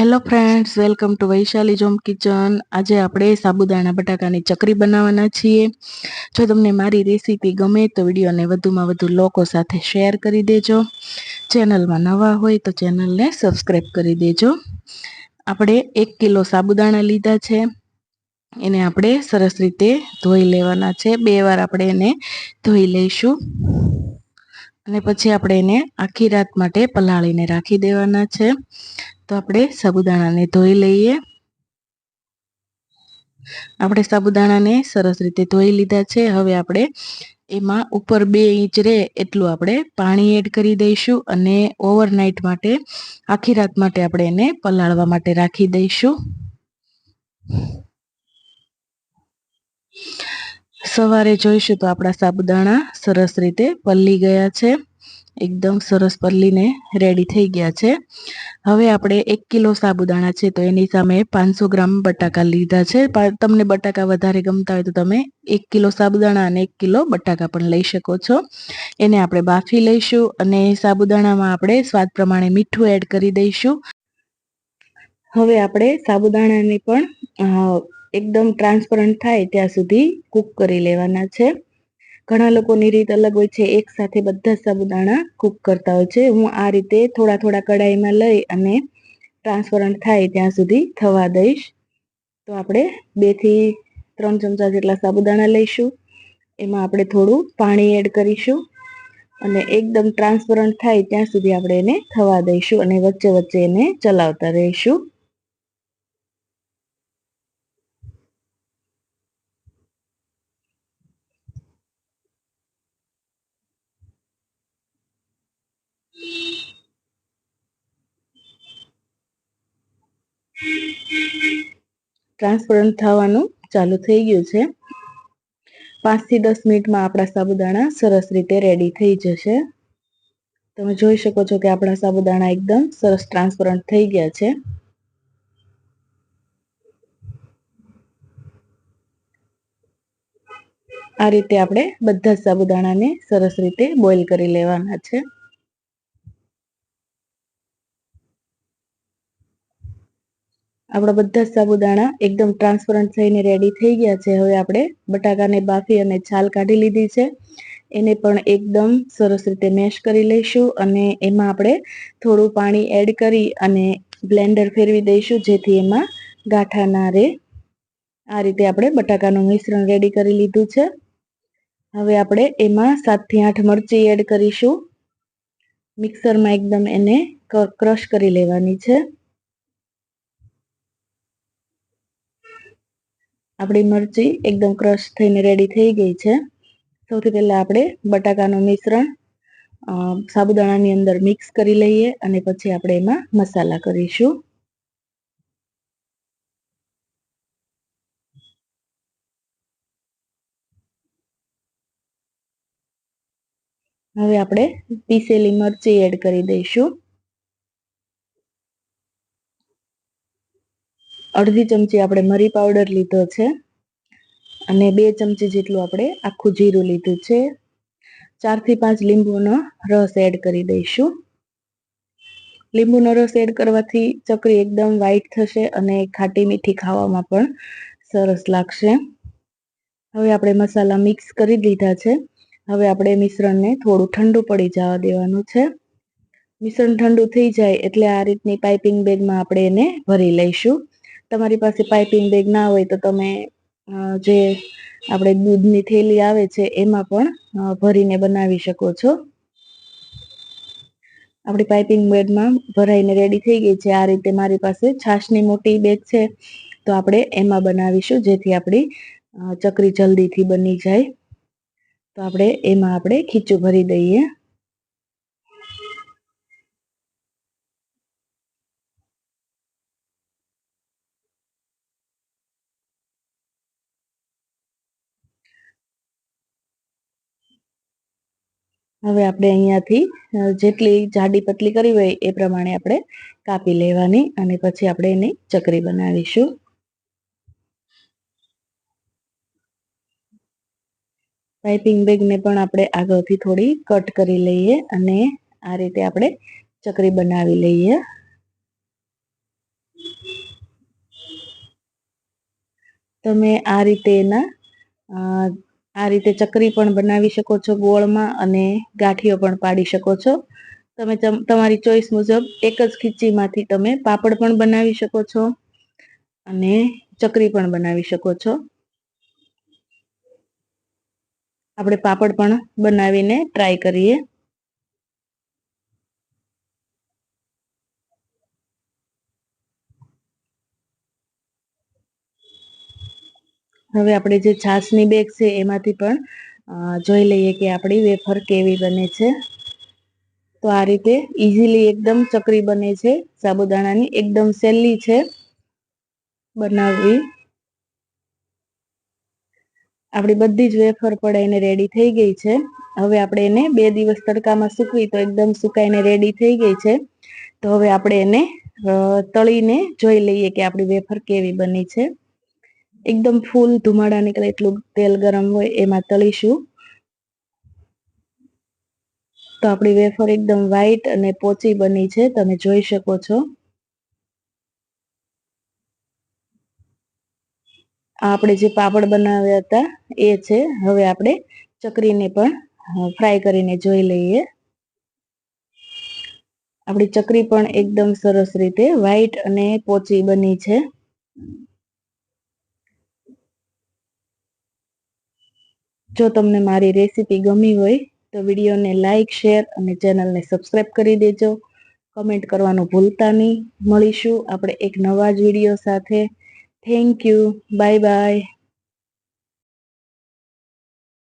Hello friends welcome to Vaishali જોમ kitchen આજે આપણે સાબુદાણા બટાકાની ચકરી બનાવવાના છીએ. જો તમને મારી રેસીપી ગમે તો વિડીયોને વધુમાં વધુ લોકો સાથે શેર કરી દેજો. ચેનલમાં નવા હોય તો ચેનલને સબસ્ક્રાઈબ કરી દેજો. આપણે એક કિલો સાબુદાણા લીધા છે. એને આપણે સરસ રીતે ધોઈ લેવાના છે. બે વાર આપણે એને ધોઈ લઈશું. અને પછી આપણે એને આખી રાત માટે પલાળીને રાખી દેવાના છે. તો આપણે સાબુદાણાને ધોઈ લઈએ. આપણે સાબુદાણાને સરસ રીતે ધોઈ લીધા છે. હવે આપણે એમાં ઉપર બે ઇંચ રહે એટલું આપણે પાણી એડ કરી દઈશું અને ઓવરનાઇટ માટે, આખી રાત માટે આપણે એને પલાળવા માટે રાખી દઈશું. સવારે જોઈશું તો આપણા સાબુદાણા સરસ રીતે પલ્લી ગયા છે. એકદમ સરસ પલ્લીને રેડી થઈ ગયા છે. હવે આપણે એક કિલો સાબુદાણા છે તો એની સામે પાંચસો ગ્રામ બટાકા લીધા છે. તમને બટાકા વધારે ગમતા હોય તો તમે એક કિલો સાબુદાણા અને એક કિલો બટાકા પણ લઈ શકો છો. એને આપણે બાફી લઈશું અને સાબુદાણામાં આપણે સ્વાદ પ્રમાણે મીઠું એડ કરી દઈશું. હવે આપણે સાબુદાણાને પણ એકદમ ટ્રાન્સપરન્ટ થાય ત્યાં સુધી કૂક કરી લેવાના છે. ઘણા લોકોની રીત અલગ હોય છે. એક સાથે બધા સાબુદાણા કૂક કરતા હોય છે. હું આ રીતે થોડા થોડા કડાઈમાં લઈ અને ટ્રાન્સપરન્ટ થાય ત્યાં સુધી થવા દઈશ. તો આપણે બેથી ત્રણ ચમચા જેટલા સાબુદાણા લઈશું. એમાં આપણે થોડું પાણી એડ કરીશું અને એકદમ ટ્રાન્સપરન્ટ થાય ત્યાં સુધી આપણે એને થવા દઈશું અને વચ્ચે વચ્ચે એને ચલાવતા રહીશું. ટ્રાન્સપરન્ટ થવાનું ચાલુ થઈ ગયું છે. પાંચથી દસ મિનિટમાં આપણા સાબુદાણા સરસ રીતે રેડી થઈ જશે. તમે જોઈ શકો છો કે આપણા સાબુદાણા એકદમ સરસ ટ્રાન્સપરન્ટ થઈ ગયા છે. આ રીતે આપણે બધા સાબુદાણાને સરસ રીતે બોઇલ કરી લેવાના છે. આપણા બધા સાબુદાણા એકદમ ટ્રાન્સપરન્ટ થઈને રેડી થઈ ગયા છે. હવે આપણે બટાકાને બાફી અને છાલ કાઢી લીધી છે. એને પણ એકદમ સરસ રીતે મેશ કરી લઈશું અને એમાં આપણે થોડું પાણી એડ કરી અને બ્લેન્ડર ફેરવી દઈશું, જેથી એમાં ગાંઠા ના રહે આ રીતે આપણે બટાકાનું મિશ્રણ રેડી કરી લીધું છે. હવે આપણે એમાં સાતથી આઠ મરચી એડ કરીશું. મિક્સરમાં એકદમ એને ક્રશ કરી લેવાની છે. આપણી મરચી એકદમ ક્રશ થઈને રેડી થઈ ગઈ છે. સૌથી પહેલાં આપણે બટાકાનું મિશ્રણ સાબુદાણાની અંદર મિક્સ કરી લઈએ અને પછી આપણે એમાં મસાલા કરીશું. હવે આપણે પીસેલી મરચી એડ કરી દઈશું. અડધી ચમચી આપણે મરી પાવડર લીધો છે અને બે ચમચી જેટલું આપણે આખું જીરું લીધું છે. ચારથી પાંચ લીંબુનો રસ એડ કરી દઈશું. લીંબુનો રસ એડ કરવાથી ચકરી એકદમ વ્હાઈટ થશે અને ખાટી મીઠી ખાવામાં પણ સરસ લાગશે. હવે આપણે મસાલા મિક્સ કરી દીધા છે. હવે આપણે મિશ્રણને થોડું ઠંડુ પડી જવા દેવાનું છે. મિશ્રણ ઠંડુ થઈ જાય એટલે આ રીતની પાઇપિંગ બેગમાં આપણે એને ભરી લઈશું. તમારી પાસે પાઇપિંગ બેગ ના હોય તો તમે જે આપણે દૂધની થેલી આવે છે એમાં પણ ભરીને બનાવી શકો છો. આપણી પાઇપિંગ બેગમાં ભરાઈને રેડી થઈ ગઈ છે. આ રીતે મારી પાસે છાશની મોટી બેગ છે. તો આપણે એમાં બનાવીશું, જેથી આપણી ચકરી જલ્દીથી બની જાય. તો આપણે એમાં આપણે ખીચું ભરી દઈએ. હવે આપણે અહીંયાથી જેટલી જાડી પતલી કરી હોય એ પ્રમાણે આપણે કાપી લેવાની અને પછી આપણે એની ચકરી બનાવીશું. પાઇપિંગ બેગને પણ આપણે આગળથી થોડી કટ કરી લઈએ અને આ રીતે આપણે ચકરી બનાવી લઈએ. તમે આ રીતે એના આ રીતે ચકરી પણ બનાવી શકો છો ગોળમાં અને ગાંઠિયો પણ પાડી શકો છો. તમ- તમારી ચોઈસ મુજબ એક જ ખીચીમાંથી તમે પાપડ પણ બનાવી શકો છો અને ચકરી પણ બનાવી શકો છો. આપણે પાપડ પણ બનાવીને ટ્રાય કરીએ. હવે આપણે જે છાશની બેગ છે એમાંથી પણ જોઈ લઈએ કે આપણી વેફર કેવી બને છે. તો આ રીતે ઇઝીલી એકદમ ચકરી બને છે. સાબુદાણાની એકદમ સહેલી છે બનાવવી. આપણી બધી જ વેફર પડાઈને રેડી થઈ ગઈ છે. હવે આપણે એને બે દિવસ તડકામાં સૂકવી તો એકદમ સુકાઈને રેડી થઈ ગઈ છે. તો હવે આપણે એને તળીને જોઈ લઈએ કે આપણી વેફર કેવી બની છે. એકદમ ફૂલ ધુમાડા નીકળે એટલું તેલ ગરમ હોય એમાં તળીશું. તો આપણી વેફર એકદમ વ્હાઈટ અને પોચી બની છે, તમે જોઈ શકો છો. આ આપણે જે પાપડ બનાવ્યા હતા, એ છે. હવે આપણે ચકરીને પણ ફ્રાય કરીને જોઈ લઈએ. આપણી ચકરી પણ એકદમ સરસ રીતે વ્હાઈટ અને પોચી બની છે. જો તમને મારી રેસીપી ગમી હોય, તો વિડીયોને લાઇક શેર અને ચેનલને સબસ્ક્રાઈબ કરી દેજો. કમેન્ટ કરવાનું ભૂલતા નહીં. મળીશું આપણે એક નવા જ વીડિયો સાથે. Thank you bye bye